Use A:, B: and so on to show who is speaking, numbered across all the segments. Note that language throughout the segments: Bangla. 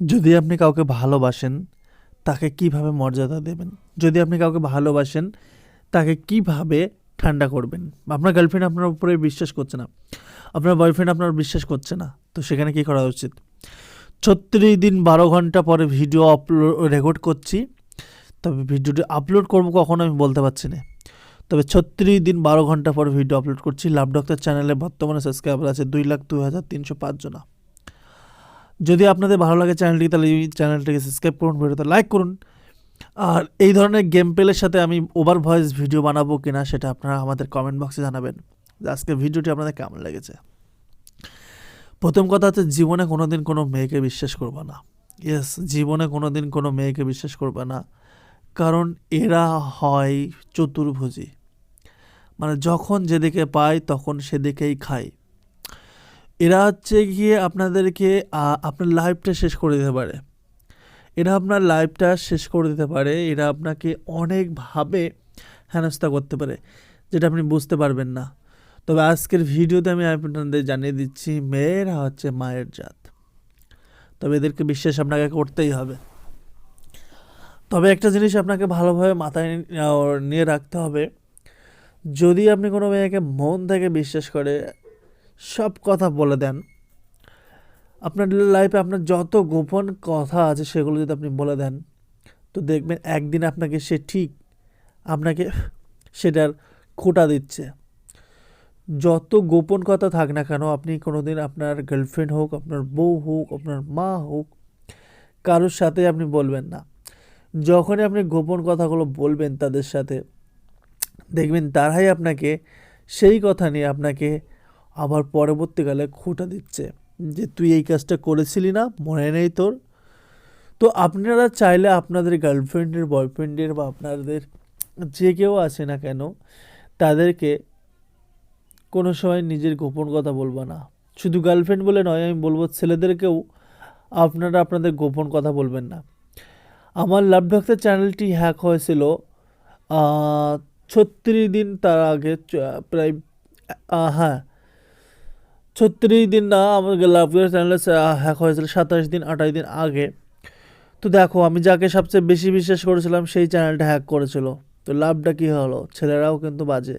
A: যদি আপনি কাউকে ভালোবাসেন, তাকে কীভাবে মর্যাদা দেবেন? যদি আপনি কাউকে ভালোবাসেন, তাকে কীভাবে ঠান্ডা করবেন? আপনার গার্লফ্রেন্ড আপনার উপরে বিশ্বাস করছে না। আপনার বয়ফ্রেন্ড আপনার বিশ্বাস করছে না। তো সেখানে কি করা উচিত? ছত্রিশ দিন বারো ঘণ্টা পরে ভিডিও আপলোড রেকর্ড করছি। তবে ভিডিওটি আপলোড করব কখন আমি বলতে পারছি না। তবে ছত্রিশ দিন বারো ঘণ্টা পর ভিডিও আপলোড করছি। লাভ ডক্টর চ্যানেলে বর্তমানে সাবস্ক্রাইবার আছে দুই লাখ দুই হাজার তিনশো পাঁচ জনা। যদি আপনাদের ভালো লাগে চ্যানেলটি তাহলে এই চ্যানেলটিকে সাবস্ক্রাইব করুন, ভিডিওতে লাইক করুন। আর এই ধরনের গেম প্লের সাথে আমি ওভার ভয়েস ভিডিও বানাবো কিনা সেটা আপনারা আমাদের কমেন্ট বক্সে জানাবেন। যে আজকের ভিডিওটি আপনাদের কেমন লেগেছে? প্রথম কথা হচ্ছে, জীবনে কোনো দিন কোনো মেয়েকে বিশ্বাস করবে না। ইয়েস জীবনে কোনো দিন কোনো মেয়েকে বিশ্বাস করবে না। কারণ এরা হয় চতুর্ভুজি। মানে যখন যেদিকে পায়, তখন সেদিকেই খায়। এরা হচ্ছে গিয়ে আপনাদেরকে আপনার লাইফটা শেষ করে দিতে পারে। এরা আপনার লাইফটা শেষ করে দিতে পারে, এরা আপনাকে অনেকভাবে হেনস্থা করতে পারে, যেটা আপনি বুঝতে পারবেন না। তবে আজকের ভিডিওতে আমি আপনাদের জানিয়ে দিচ্ছি, মেয়েরা হচ্ছে মায়ের জাত। তবে এদেরকে বিশ্বাস আপনাকে করতেই হবে। তবে একটা জিনিস আপনাকে ভালোভাবে মাথায় নিয়ে রাখতে হবে, যদি আপনি কোনো মেয়েকে মন থেকে বিশ্বাস করে সব কথা বলে দেন। আপনার লাইফে আপনার যত গোপন কথা আছে সেগুলো যদি আপনি বলে দেন, তো দেখবেন একদিন আপনাকে সে ঠিক আপনাকে সেটার খোটা দিচ্ছে। যত গোপন কথা থাক না কেন, আপনি কোনো দিন আপনার গার্লফ্রেন্ড হোক, আপনার বউ হোক, আপনার মা হোক, কারোর সাথে আপনি বলবেন না। যখনই আপনি গোপন কথাগুলো বলবেন তাদের সাথে, দেখবেন তারাই আপনাকে সেই কথা নিয়ে আপনাকে আবার পরবর্তীকালে খোটা দিচ্ছে যে তুই এই কাজটা করেছিলি না, মনে নেই তোর। তো আপনারা চাইলে আপনাদের গার্লফ্রেন্ডের, বয়ফ্রেন্ডের বা আপনাদের যে কেউ আছে না কেন, তাদেরকে কোনো সময় নিজের গোপন কথা বলব না। শুধু গার্লফ্রেন্ড বলে নয়, আমি বলব ছেলেদেরকেও আপনারা আপনাদের গোপন কথা বলবেন না। আমার লাভ ডাক্তার চ্যানেলটি হ্যাক হয়েছিল ছত্রিশ দিন তার আগে প্রায় হ্যাঁ ছত্রিশ দিন না, আমার লাভ ডাক্তার চ্যানেলে হ্যাক হয়েছিল সাতাশ দিন, আঠাশ দিন আগে। তো দেখো, আমি যাকে সবচেয়ে বেশি বিশ্বাস করেছিলাম, সেই চ্যানেলটা হ্যাক করেছিল। তো লাভটা কী হলো? ছেলেরাও কিন্তু বাজে।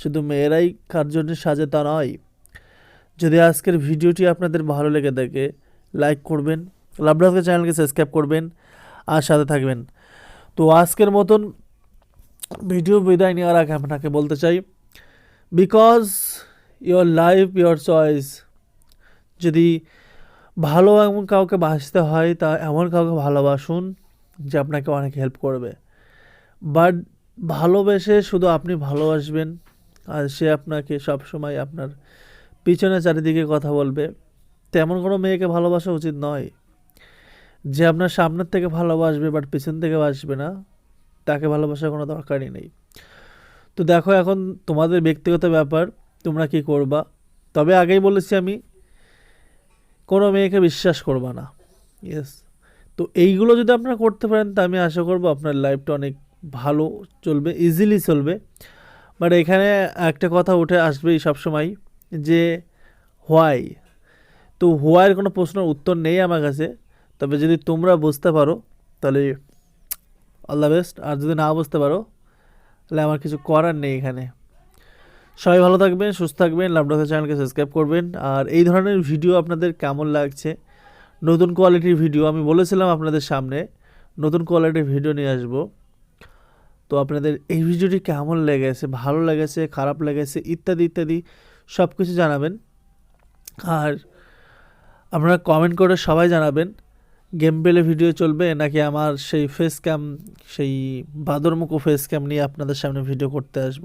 A: শুধু মেয়েরাই কার জন্য সাজে তা নয়। যদি আজকের ভিডিওটি আপনাদের ভালো লেগে থাকে লাইক করবেন লাভ ডাক্তার চ্যানেলকে সাবস্ক্রাইব করবেন, আর সাথে থাকবেন। তো আজকের মতন ভিডিও বিদায় নেওয়ার আগে আপনাকে বলতে চাই because your life your choice যদি ভালো এমন কাউকে বাঁচতে হয়, তা এমন কাউকে ভালোবাসুন যে আপনাকে অনেক হেল্প করবে। বাট ভালোবেসে শুধু আপনি ভালোবাসবেন, আর সে আপনাকে সবসময় আপনার পিছনে চারিদিকে কথা বলবে। তেমন কোনো মেয়েকে ভালোবাসা উচিত নয় যে আপনার সামনের থেকে ভালোবাসবে বাট পিছন থেকে বাসবে না। তাকে ভালোবাসার কোনো দরকারই নেই। তো দেখো এখন তোমাদের ব্যক্তিগত ব্যাপার। তোমরা কি করবা? তবে আগেই বলেছি আমি, কোনো মেয়েকে বিশ্বাস করবা না। ইয়েস তো এইগুলো যদি আপনারা করতে পারেন, তা আমি আশা করব আপনার লাইফটা অনেক ভালো চলবে ইজিলি চলবে। বাট এখানে একটা কথা উঠে আসবেই সবসময়, যে হোয়াই তো হোয়াইয়ের কোনো প্রশ্নের উত্তর নেই আমার কাছে, তবে যদি তোমরা বুঝতে পারো, তাহলে অল দ্য বেস্ট আর যদি না বুঝতে পারো, তাহলে আমার কিছু করার নেই এখানে। সবাই ভালো থাকবেন, সুস্থ থাকবেন লাভডাকা চ্যানেলকে সাবস্ক্রাইব করবেন। আর এই ধরনের ভিডিও আপনাদের কেমন লাগছে? নতুন কোয়ালিটির ভিডিও, আমি বলেছিলাম আপনাদের সামনে, নতুন কোয়ালিটির ভিডিও নিয়ে আসব। তো আপনাদের এই ভিডিওটি কেমন লেগেছে? ভালো লেগেছে, খারাপ লেগেছে, ইত্যাদি ইত্যাদি সব কিছু জানাবেন। আর আপনারা কমেন্ট করে সবাই জানাবেন গেম পেলে ভিডিও চলবে নাকি আমার সেই ফেস ক্যাম সেই বাদরমুখো ফেস ক্যাম নিয়ে আপনাদের সামনে ভিডিও করতে আসব।